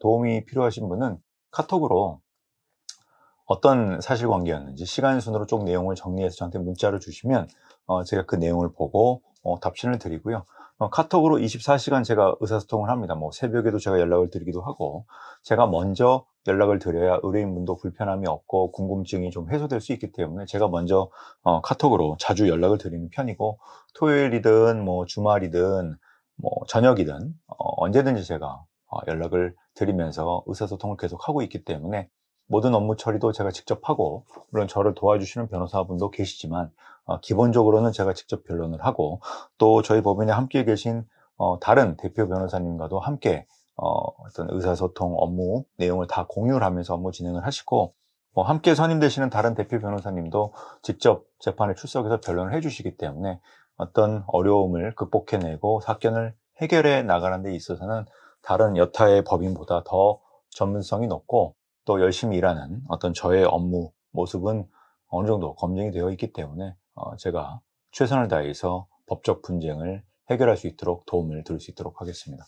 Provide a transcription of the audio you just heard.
도움이 필요하신 분은 카톡으로 어떤 사실관계였는지 시간 순으로 쭉 내용을 정리해서 저한테 문자를 주시면 어, 제가 그 내용을 보고 어, 답신을 드리고요. 어, 카톡으로 24시간 제가 의사소통을 합니다. 뭐 새벽에도 제가 연락을 드리기도 하고 제가 먼저 연락을 드려야 의뢰인분도 불편함이 없고 궁금증이 좀 해소될 수 있기 때문에 제가 먼저 어, 카톡으로 자주 연락을 드리는 편이고 토요일이든 뭐 주말이든 뭐 저녁이든 어, 언제든지 제가 어, 연락을 드리면서 의사소통을 계속 하고 있기 때문에 모든 업무 처리도 제가 직접 하고 물론 저를 도와주시는 변호사분도 계시지만 어, 기본적으로는 제가 직접 변론을 하고 또 저희 법인에 함께 계신 어, 다른 대표 변호사님과도 함께 어, 어떤 의사소통 업무 내용을 다 공유를 하면서 업무 진행을 하시고 뭐 함께 선임되시는 다른 대표 변호사님도 직접 재판에 출석해서 변론을 해주시기 때문에 어떤 어려움을 극복해내고 사건을 해결해 나가는 데 있어서는 다른 여타의 법인보다 더 전문성이 높고 또 열심히 일하는 어떤 저의 업무 모습은 어느 정도 검증이 되어 있기 때문에 어, 제가 최선을 다해서 법적 분쟁을 해결할 수 있도록 도움을 드릴 수 있도록 하겠습니다.